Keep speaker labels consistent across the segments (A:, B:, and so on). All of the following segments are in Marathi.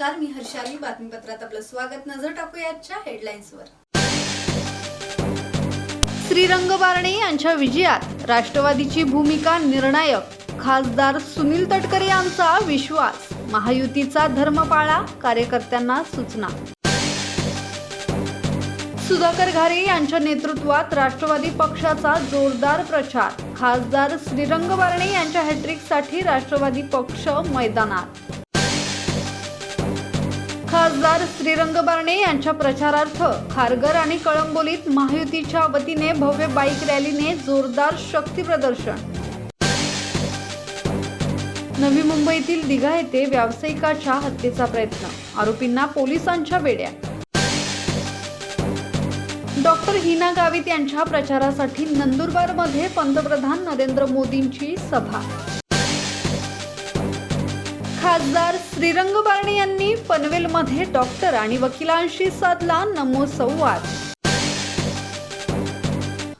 A: नमस्कार मी हर्षाली बातमीपत्रात आपलं स्वागत. नजर टाकूया आजच्या हेडलाईन्सवर श्रीरंग बारणे यांच्या विजयात राष्ट्रवादीची भूमिका निर्णायक. खासदार सुनील तटकरे यांचा विश्वास. महायुतीचा धर्म पाळा कार्यकर्त्यांना सूचना. सुधाकर घारे यांच्या नेतृत्वात राष्ट्रवादी पक्षाचा जोरदार प्रचार. खासदार श्रीरंग बारणे यांच्या हॅट्रिकसाठी राष्ट्रवादी पक्ष मैदानात. खासदार श्रीरंग बारणे यांच्या प्रचारार्थ खारघर आणि कळंबोलीत महायुतीच्या वतीने भव्य बाईक रॅलीने जोरदार शक्ती प्रदर्शन. नवी मुंबईतील दिघा येथे व्यावसायिकाच्या हत्येचा प्रयत्न. आरोपींना पोलिसांच्या वेड्या. डॉक्टर हिना गावित यांच्या प्रचारासाठी नंदुरबारमध्ये पंतप्रधान नरेंद्र मोदींची सभा. खासदार श्रीरंग बारणे यांनी पनवेलमध्ये डॉक्टर आणि वकिलांशी साधला नमो संवाद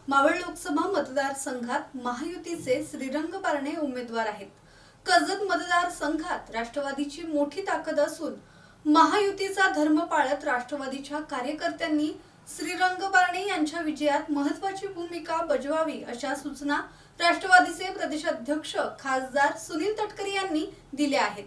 A: मावळ लोकसभा मतदारसंघात महायुतीचे श्रीरंग बारणे उमेदवार आहेत. कर्जत मतदारसंघात राष्ट्रवादीची मोठी ताकद असून महायुतीचा धर्म पाळत राष्ट्रवादीच्या कार्यकर्त्यांनी श्रीरंग बारणे यांच्या विजयात महत्वाची भूमिका बजवावी अशा सूचना राष्ट्रवादीचे प्रदेशाध्यक्ष खासदार सुनील तटकरे यांनी दिल्या आहेत.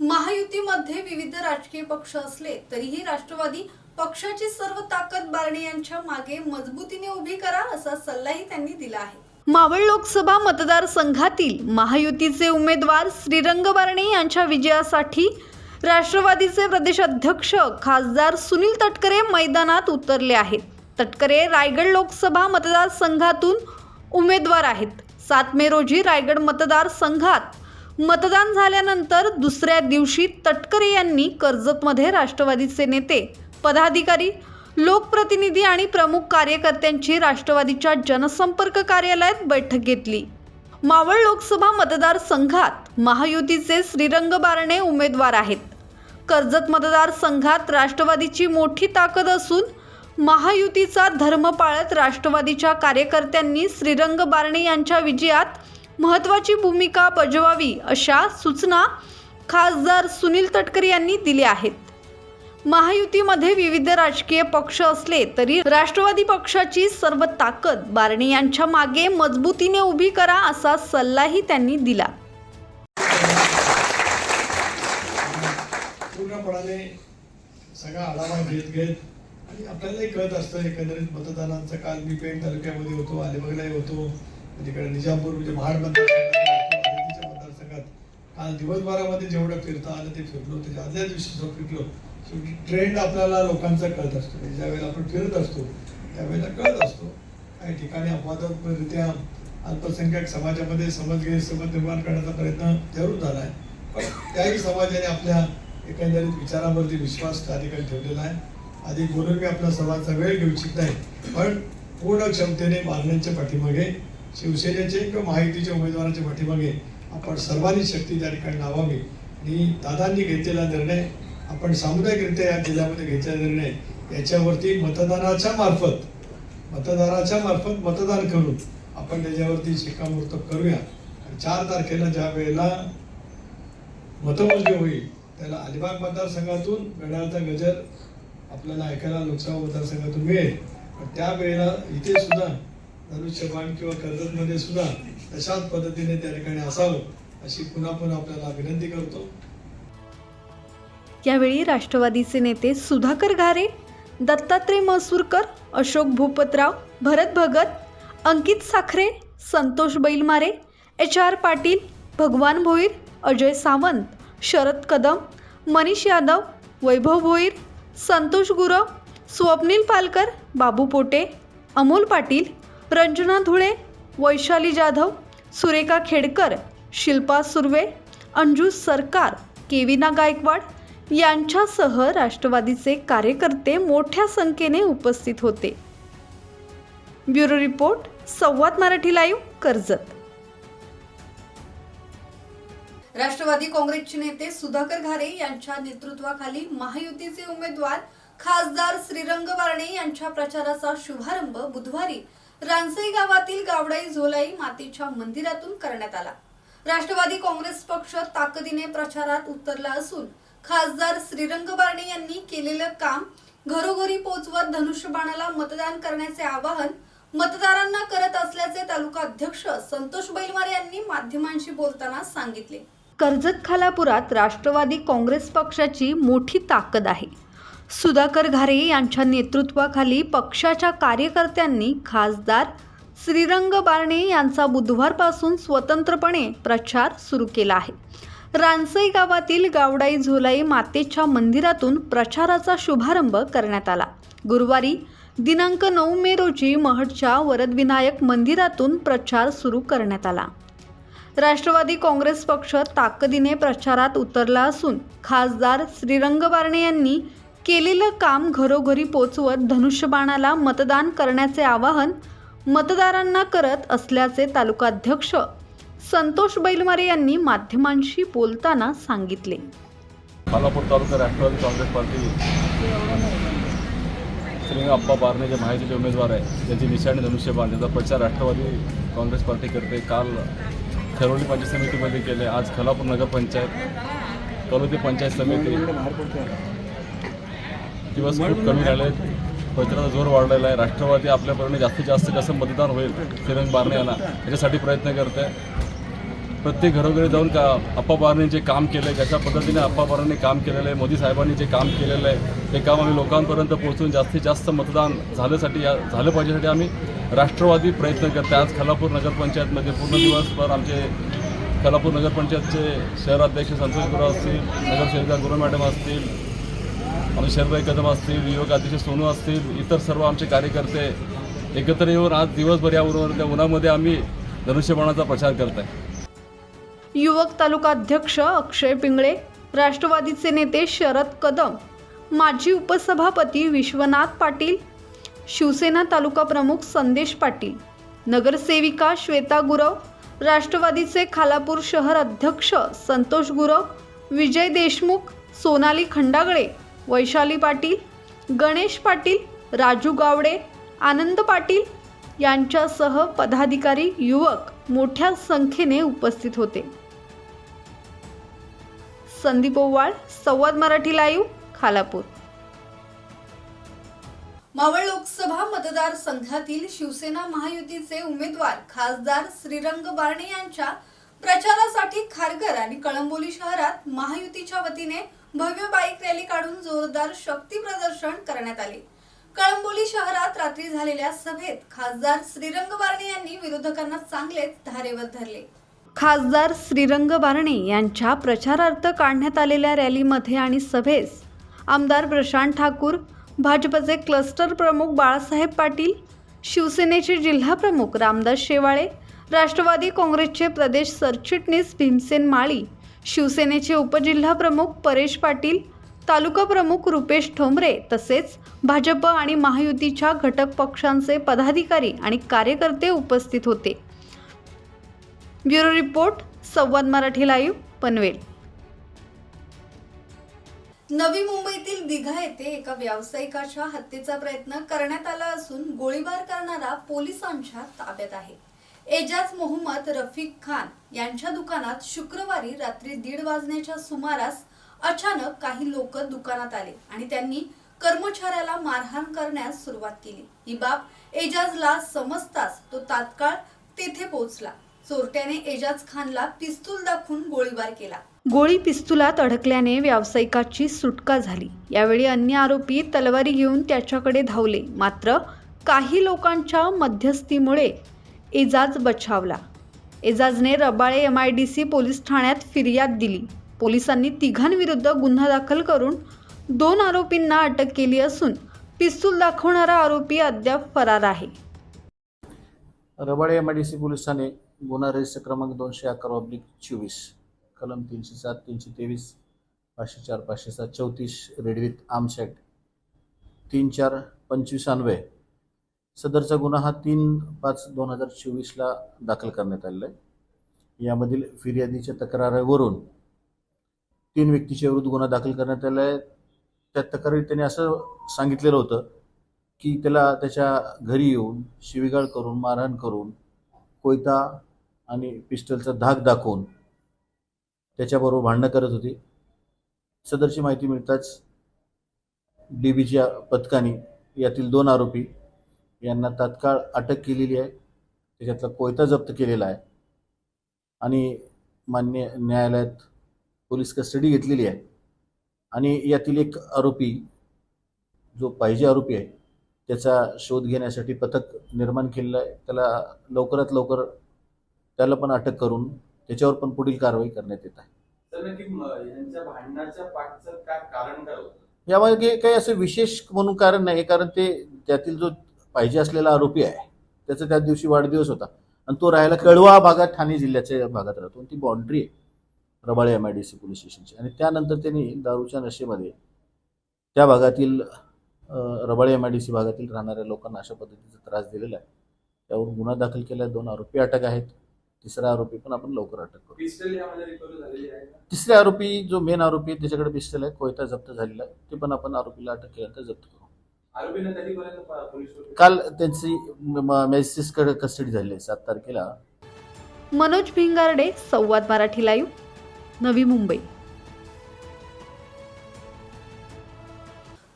A: महायुतीमध्ये विविध राजकीय पक्ष असले तरीही राष्ट्रवादी पक्षाची सर्व ताकद बारणे यांच्या मागे मजबूतीने उभी करा असा सल्लाही त्यांनी दिला आहे. मावळ लोकसभा मतदारसंघातील महायुतीचे उमेदवार श्रीरंग बारणे यांच्या विजयासाठी राष्ट्रवादीचे प्रदेशाध्यक्ष खासदार सुनील तटकरे मैदानात उतरले आहेत. तटकरे रायगड लोकसभा मतदारसंघातून उमेदवार आहेत. सात मे रोजी रायगड मतदारसंघात मतदान झाल्यानंतर दुसऱ्या दिवशी तटकरे यांनी कर्जतमध्ये राष्ट्रवादीचे नेते पदाधिकारी लोकप्रतिनिधी आणि प्रमुख कार्यकर्त्यांची राष्ट्रवादीच्या जनसंपर्क कार्यालयात बैठक घेतली. मावळ लोकसभा मतदारसंघात महायुतीचे श्रीरंग बारणे उमेदवार आहेत. कर्जत मतदारसंघात राष्ट्रवादीची मोठी ताकद असून महायुतीचा धर्म पाळत राष्ट्रवादीच्या कार्यकर्त्यांनी श्रीरंग बारणे यांच्या विजयात महत्त्वाची भूमिका बजवावी अशा सूचना खासदार सुनील तटकरे यांनी दिल्या आहेत. महायुतीमध्ये विविध राजकीय पक्ष असले तरी राष्ट्रवादी पक्षाची सर्व ताकद बारणे यांच्या मागे मजबूतीने उभी करा असा सल्लाही त्यांनी दिला.
B: पूर्णपणाने सगळा आढावा घेत घेत आणि आपल्यालाही कळत असतं एकंदरीत मतदानांचा काल मी पेण तालुक्यामध्ये होतो अलिबागलाही होतो. म्हणजे तिकडे निजामपूर म्हणजे महाड मतदारसंघात मतदारसंघात काल दिवसभरामध्ये जेवढं फिरता आलं ते फिरलो त्याच्या आदल्या दिवशी जो फिरलो शेवटी ट्रेंड आपल्याला लोकांचा कळत असतो. म्हणजे ज्यावेळेला आपण फिरत असतो त्यावेळेला कळत असतो. काही ठिकाणी अपवादात्मकरित्या अल्पसंख्याक समाजामध्ये समज समज निर्माण करण्याचा प्रयत्न जरूर झाला आहे पण त्याही समाजाने आपल्या एकंदरीत विचारावरती विश्वास त्या ठिकाणी ठेवलेला आहे. आधी बोलून मी आपला सर्वांचा वेळ घेऊ इच्छित नाही पण पूर्ण क्षमतेने मागण्यांच्या पाठीमागे शिवसेनेचे किंवा महायुतीच्या उमेदवाराच्या पाठीमागे आपण सर्वांनी शक्ती त्या ठिकाणी लावावी. आणि दादांनी घेतलेला निर्णय आपण सामुदायिकरित्या या जिल्ह्यामध्ये घेतलेला निर्णय याच्यावरती मतदानाच्या मार्फत मतदाराच्या मार्फत मतदान करून आपण त्याच्यावरती शिक्कामोर्तब करूया. आणि चार तारखेला ज्या वेळेला मतमोजणी होईल त्याला अलिबाग मतदारसंघातून घड्याळचा गजर आपल्याला ऐकायला लोकसभा मतदारसंघातून मिळेल. पण त्यावेळेला इथे सुद्धा धनुष्यबाण किंवा कर्जतमध्ये सुद्धा तशाच पद्धतीने त्या ठिकाणी असावं अशी पुन्हा पुन्हा आपल्याला विनंती करतो.
A: यावेळी राष्ट्रवादीचे नेते सुधाकर घारे दत्तात्रय मसूरकर अशोक भूपतराव भरत भगत अंकित साखरे संतोष बैलमारे एच आर पाटील भगवान भोईर अजय सावंत शरद कदम मनीष यादव वैभव भोईर संतोष गुरव स्वप्नील पालकर बाबू पोटे अमोल पाटील रंजना धुळे वैशाली जाधव सुरेखा खेडकर शिल्पा सुर्वे अंजू सरकार केविना गायकवाड यांच्यासह राष्ट्रवादीचे कार्यकर्ते मोठ्या संख्येने उपस्थित होते. ब्युरो रिपोर्ट संवाद मराठी लाईव्ह कर्जत. राष्ट्रवादी काँग्रेसचे नेते सुधाकर घारे यांच्या नेतृत्वाखाली महायुतीचे उमेदवार खासदार श्रीरंग वारणे यांच्या प्रचाराचा शुभारंभ बुधवारी रानसई गावातील गावडाई झोलाई मातीच्या मंदिरातून करण्यात आला. राष्ट्रवादी काँग्रेस पक्ष ताकदीने प्रचारात उतरला असून खासदार श्रीरंग बारणे यांनी केलेलं काम घरोघरी पोहोचवत धनुष्यबाणाला मतदान करण्याचे आवाहन मतदारांना करत असल्याचे तालुका अध्यक्ष संतोष बैलवार यांनी माध्यमांशी बोलताना सांगितले. कर्जत खालापुरात राष्ट्रवादी काँग्रेस पक्षाची मोठी ताकद आहे. सुधाकर घारे यांच्या नेतृत्वाखाली पक्षाच्या कार्यकर्त्यांनी खासदार श्रीरंग बारणे यांचा बुधवारपासून स्वतंत्रपणे प्रचार सुरू केला आहे. रानसई गावातील गावडाई झोलाई मातेच्या मंदिरातून प्रचाराचा शुभारंभ करण्यात आला. गुरुवारी दिनांक नऊ मे रोजी महडच्या वरदविनायक मंदिरातून प्रचार सुरू करण्यात आला. राष्ट्रवादी काँग्रेस पक्ष ताकदीने प्रचारात उतरला असून खासदार श्रीरंग बारणे यांनी केलेलं काम घरोघरी पोचवत धनुष्यबाणाला मतदान करण्याचे आवाहन मतदारांना करत असल्याचे तालुकाध्यक्ष संतोष बैलमारे यांनी माध्यमांशी बोलताना सांगितले.
C: खालापूर तालुका राष्ट्रवादी काँग्रेस पार्टी श्री अप्पा बारणे जे माहितीचे उमेदवार आहे त्याची निशाणी धनुष्यबाण त्याचा प्रचार राष्ट्रवादी काँग्रेस पार्टी करते काल खरोली पंचायत समितीमध्ये केले. आज खालापूर नगरपंचायत कलोती पंचायत समिती दिवस खूप कमी झाले आहेत. प्रचाराचा जोर वाढलेला आहे. राष्ट्रवादी आपल्यापर्यंत जास्तीत जास्त कसं मतदान होईल श्रीरंग बारणे यांना याच्यासाठी प्रयत्न करते. प्रत्येक घरोघरी जाऊन का अप्पा बारणे जे काम केलं आहे ज्याच्या पद्धतीने अप्पा बारणे काम केलेलं आहे मोदी साहेबांनी जे काम केलेलं आहे ते काम आम्ही लोकांपर्यंत पोहोचून जास्तीत जास्त मतदान झाल्यासाठी या झालं पाहिजेसाठी आम्ही राष्ट्रवादी प्रयत्न करते आज खालापूर नगरपंचायतमध्ये पूर्ण दिवसभर आमचे खालापूर नगरपंचायतचे शहराध्यक्ष संतोष गुरु असतील नगरसेविका गुरु मॅडम असतील आमचे कदम असतील युवक अतिशय सोनू असतील इतर सर्व आमचे कार्यकर्ते एकत्र येऊन आज दिवसभर या उन्हा त्या उन्हामध्ये आम्ही धनुष्यबाणाचा प्रचार करत आहे
A: युवक तालुका अध्यक्ष अक्षय पिंगळे राष्ट्रवादीचे नेते शरद कदम माजी उपसभापती विश्वनाथ पाटील शिवसेना तालुका प्रमुख संदेश पाटील नगरसेविका श्वेता गुरव राष्ट्रवादीचे खालापूर शहर अध्यक्ष संतोष गुरव विजय देशमुख सोनाली खंडागळे वैशाली पाटील गणेश पाटील राजू गावडे आनंद पाटील यांच्यासह पदाधिकारी युवक मोठ्या संख्येने उपस्थित होते. संदीप ओवाळ संवाद मराठी लाईव्ह खालापूर. मावळ लोकसभा मतदारसंघातील शिवसेना महायुतीचे उमेदवार खासदार श्रीरंग बारणे यांच्या प्रचारासाठी खारघर आणि कळंबोली शहरात महायुतीच्या वतीने भव्य बाईक रॅली काढून जोरदार शक्ती प्रदर्शन करण्यात आले. कळंबोली शहरात रात्री झालेल्या सभेत खासदार श्रीरंग बारणे यांनी विरोधकांना चांगलेच धारेवर धरले. खासदार श्रीरंग बारणे यांच्या प्रचारार्थ काढण्यात आलेल्या रॅलीमध्ये आणि सभेस आमदार प्रशांत ठाकूर भाजपचे क्लस्टर प्रमुख बाळासाहेब पाटील शिवसेनेचे जिल्हा प्रमुख रामदास शेवाळे राष्ट्रवादी काँग्रेसचे प्रदेश सरचिटणीस भीमसेन माळी शिवसेनेचे उपजिल्हा प्रमुख परेश पाटील तालुका प्रमुख रुपेश ठोंबरे तसेच भाजप आणि महायुतीच्या घटक पक्षांचे पदाधिकारी आणि कार्यकर्ते उपस्थित होते. ब्युरो रिपोर्ट संवाद मराठी लाईव्ह पनवेल. नवी मुंबईतील दिघा येथे एका व्यावसायिकाच्या हत्येचा प्रयत्न करण्यात आला असून गोळीबार करणारा पोलिसांच्या ताब्यात आहे. एजाज मोहम्मद रफिक खान यांच्या दुकानात शुक्रवारी रात्री दीड वाजण्याच्या सुमारास अचानक काही लोक दुकानात आले आणि त्यांनी कर्मचाऱ्याला मारहाण करण्यास सुरुवात केली. ही बाब एजाजला समजताच तो तात्काळ तेथे पोहोचला. चोरट्याने एजाज खानला पिस्तूल दाखवून गोळीबार केला. गोळी पिस्तुलात अडकल्याने व्यावसायिकाची सुटका झाली. यावेळी अन्य आरोपी तलवारी घेऊन त्याच्याकडे धावले. मात्र काही लोकांच्या मध्यस्थीमुळे एजाज बचावला. एजाजने Rabale M I D C police ठाण्यात फिर्याद दिली. पोलिसांनी तिघांविरुद्ध गुन्हा दाखल करून दोन आरोपींना अटक केली असून पिस्तूल दाखवणारा आरोपी अद्याप फरार आहे.
D: Rabale M I D C police Thane गुन्हा रजिस्टर क्रमांक दोनशे अकरा ऑब्लिक चोवीस कलम तीनशे सात तीनशे तेवीस पाचशे चार पाचशे सात चौतीस रेड विथ आर्म्स ॲक्ट तीन चार पंचवीस अन्वय सदरचा गुन्हा हा तीन पाच दोन हजार चोवीसला दाखल करण्यात आलेला आहे यामधील फिर्यादीच्या तक्रारीवरून तीन व्यक्तीच्या विरुद्ध गुन्हा दाखल करण्यात आला आहे त्या तक्रारीत त्याने असं सांगितलेलं होतं की त्याला त्याच्या घरी येऊन शिवीगाळ करून मारहाण करून कोयता आणि पिस्टलचा धाक दाखवून त्याच्याबरोबर भांडणं करत होती. सदरची माहिती मिळताच डी बीच्या पथकाने यातील दोन आरोपी यांना तात्काळ अटक केलेली आहे. त्याच्यातला कोयता जप्त केलेला आहे. आणि मान्य न्यायालयात पोलीस कस्टडी घेतलेली आहे. आणि यातील एक आरोपी जो पाहिजे आरोपी आहे त्याचा शोध घेण्यासाठी पथक निर्माण केलेलं आहे. त्याला लवकरात लवकर त्याला पण अटक करून त्याच्यावर पण पुढील कारवाई करण्यात येत आहे. यामागे काही असं विशेष म्हणून कारण नाही कारण ते त्यातील जो पाहिजे असलेला आरोपी आहे. त्याचा त्या दिवशी वाढदिवस होता. आणि तो राहायला कळवा भागात ठाणे जिल्ह्याच्या भागात राहतो. आणि ती बाउंड्री आहे. Rabale M I D C police स्टेशनची आणि त्यानंतर त्यांनी दारूच्या नशेमध्ये त्या भागातील Rabale M I D C भागातील राहणाऱ्या लोकांना अशा पद्धतीचा त्रास दिलेला आहे. त्यावर गुन्हा दाखल केला. आहे दोन आरोपी अटक आहेत. तिसरा आरोपी पण आपण लवकर अटक करू. तिसरे आरोपी जो मेन आरोपी आहे त्याच्याकडे पिस्टल आहे. कोयता जप्त झालेला आहे. ते पण आपण आरोपीला अटक केल्यानंतर जप्त करू. काल त्यांची मॅजिस्ट्रेटकडे कस्टडी झाली आहे सात तारखेला.
A: मनोज भिंगारडे संवाद मराठी लाईव्ह नवी मुंबई.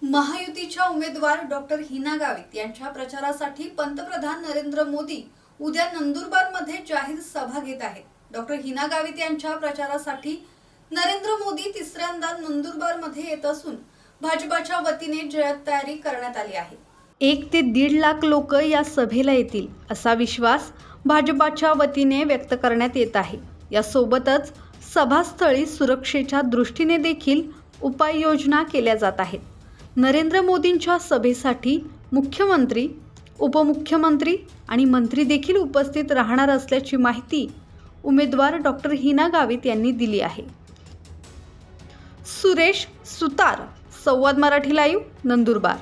A: महायुतीच्या उमेदवार डॉक्टर हिना गावित यांच्या प्रचारासाठी पंतप्रधान नरेंद्र मोदी उद्या नंदुरबारमध्ये जाहीर सभा घेत आहेत. डॉक्टर हिना गावित यांच्या प्रचारासाठी नरेंद्र मोदी तिसऱ्यांदा नंदुरबारमध्ये येत असून भाजपाच्या वतीने जयत तयारी करण्यात आली आहे. एक ते दीड लाख लोक या सभेला येतील असा विश्वास भाजपाच्या वतीने व्यक्त करण्यात येत आहे. यासोबतच सभास्थळी सुरक्षेच्या दृष्टीने देखील उपाययोजना केल्या जात आहेत. नरेंद्र मोदींच्या सभेसाठी मुख्यमंत्री उपमुख्यमंत्री आणि मंत्री देखील उपस्थित राहणार असल्याची माहिती उमेदवार डॉक्टर हिना गावित यांनी दिली आहे. सुरेश सुतार संवाद मराठी लाईव्ह नंदुरबार.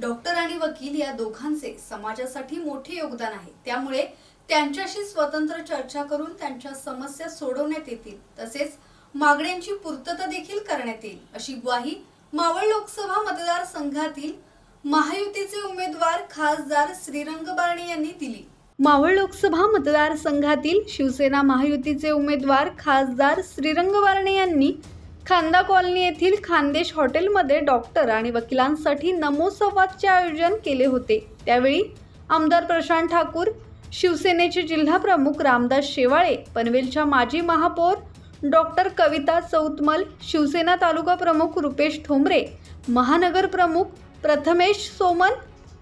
A: डॉक्टर आणि वकील या दोघांचे समाजासाठी मोठे योगदान आहे. त्यामुळे त्यांच्याशी स्वतंत्र चर्चा करून त्यांच्या समस्या सोडवण्यात येतील. तसेच मागण्यांची पूर्तता देखील करण्यात येईल अशी ग्वाही मावळ लोकसभा मतदारसंघातील महायुतीचे उमेदवार खासदार श्रीरंग बारणे यांनी दिली. मावळ लोकसभा मतदारसंघातील शिवसेना महायुतीचे उमेदवार खासदार श्रीरंग बारणे यांनी खांदा कॉलनी येथील खानदेश हॉटेलमध्ये डॉक्टर आणि वकिलांसाठी नमो संवादचे आयोजन केले होते. त्यावेळी आमदार प्रशांत ठाकूर शिवसेनेचे जिल्हाप्रमुख रामदास शेवाळे पनवेलच्या माजी महापौर डॉक्टर कविता चौतमल शिवसेना तालुका प्रमुख रुपेश ठोंबरे महानगर प्रमुख प्रथमेश सोमन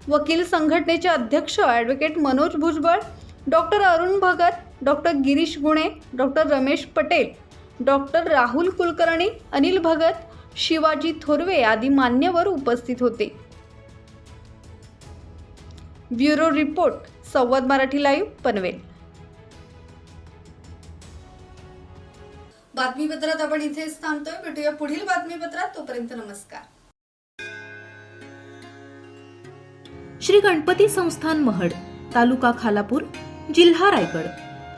A: वकील संघटनेचे अध्यक्ष advocate Manoj Bhujbal doctor Arun Bhagat doctor Girish Gune doctor Ramesh Patel doctor Rahul Kulkarni Anil Bhagat Shivaji Thorve आदी मान्यवर उपस्थित होते. ब्युरो रिपोर्ट संवाद मराठी लाईव्ह पनवेल. बातमीपत्रात आपण इथेच थांबतोय. भेटूया पुढील बातमीपत्रात. तोपर्यंत नमस्कार.
E: श्री गणपती संस्थान महड तालुका खालापूर जिल्हा रायगड.